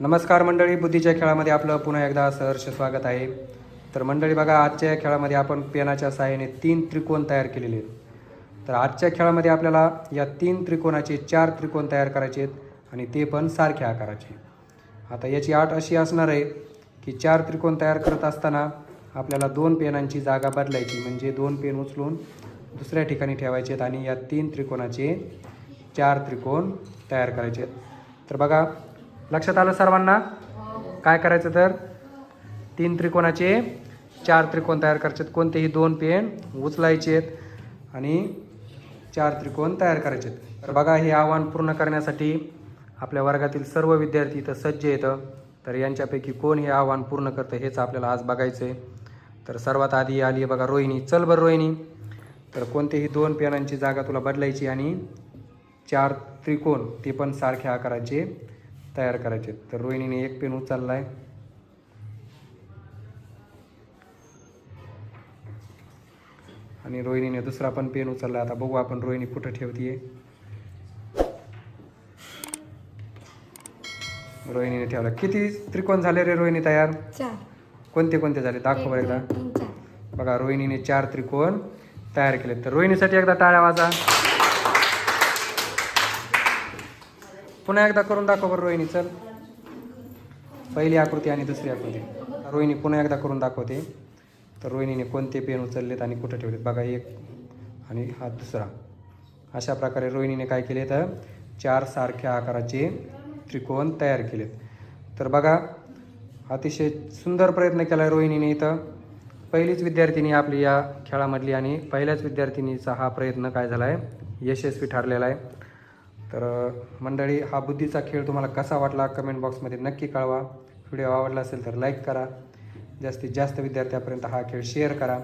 नमस्कार मंडळी बुद्धीच्या खेळामध्ये आपलं पुन्हा एकदा सहर्ष स्वागत आहे. तर मंडळी बघा आजच्या या खेळामध्ये आपण पेनाच्या सहाय्याने तीन त्रिकोण तयार केलेले आहेत. तर आजच्या खेळामध्ये आपल्याला या तीन त्रिकोणाचे चार त्रिकोण तयार करायचे आहेत आणि ते पण सारख्या आकाराचे आता याची आट अशी असणार आहे की चार त्रिकोण तयार करत असताना आपल्याला दोन पेनांची जागा बदलायची म्हणजे दोन पेन उचलून दुसऱ्या ठिकाणी ठेवायचे आहेत आणि या तीन त्रिकोणाचे चार त्रिकोण तयार करायचे आहेत. तर बघा लक्षात आलं सर्वांना? काय करायचं तर? तीन त्रिकोणाचे चार त्रिकोण तयार करायचे आहेत कोणतेही दोन पेन उचलायचे आहेत आणि चार त्रिकोण तयार करायचे आहेत तर बघा हे आव्हान पूर्ण करण्यासाठी आपल्या वर्गातील सर्व विद्यार्थी इथं सज्ज येतं तर यांच्यापैकी कोण हे आव्हान पूर्ण करतं हेच आपल्याला आज बघायचं आहे तर सर्वात आधी आली आहे बघा रोहिणी. चल बरं रोहिणी. तर कोणतेही दोन पेनांची जागा तुला बदलायची आणि चार त्रिकोण ते पण सारख्या आकाराचे तयार करायचे. तर रोहिणीने एक पेन उचलला आहे आणि रोहिणीने दुसरा पण पेन उचलला आता बघू आपण रोहिणी कुठं ठेवतीये. रोहिणीने ठेवला. किती त्रिकोण झाले रे रोहिणी तयार? चार. कोणते कोणते झाले? दाखव एकदा. बघा रोहिणीने चार त्रिकोण तयार केले तर रोहिणीसाठी एकदा टाळ्या वाजा. पुन्हा एकदा करून दाखव बरं रोहिणी चल. पहिली आकृती आणि दुसरी आकृती. रोहिणी पुन्हा एकदा करून दाखवते. तर रोहिणीने कोणते पेन उचललेत आणि कुठं ठेवलेत? बघा एक आणि हा दुसरा. अशा प्रकारे रोहिणीने काय केले तर चार सारख्या आकाराचे त्रिकोण तयार केलेत. तर बघा अतिशय सुंदर प्रयत्न केला आहे रोहिणीने इथं. पहिलीच विद्यार्थिनी आपली या खेळामधली आणि पहिल्याच विद्यार्थिनीचा हा प्रयत्न काय झाला आहे यशस्वी ठरलेला आहे. तर मंडळी हा बुद्धीचा खेळ तुम्हाला कसा वाटला कमेंट बॉक्समध्ये नक्की कळवा. व्हिडिओ आवडला असेल तर लाईक करा. जास्तीत जास्त विद्यार्थ्यापर्यंत हा खेळ शेअर करा.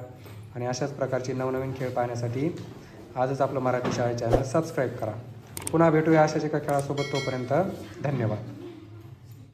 आणि अशाच प्रकारचे नवनवीन खेळ पाहण्यासाठी आजच आपलं मराठी शाळा चॅनल सबस्क्राईब करा. पुन्हा भेटूया अशाच एका खेळासोबत तोपर्यंत धन्यवाद.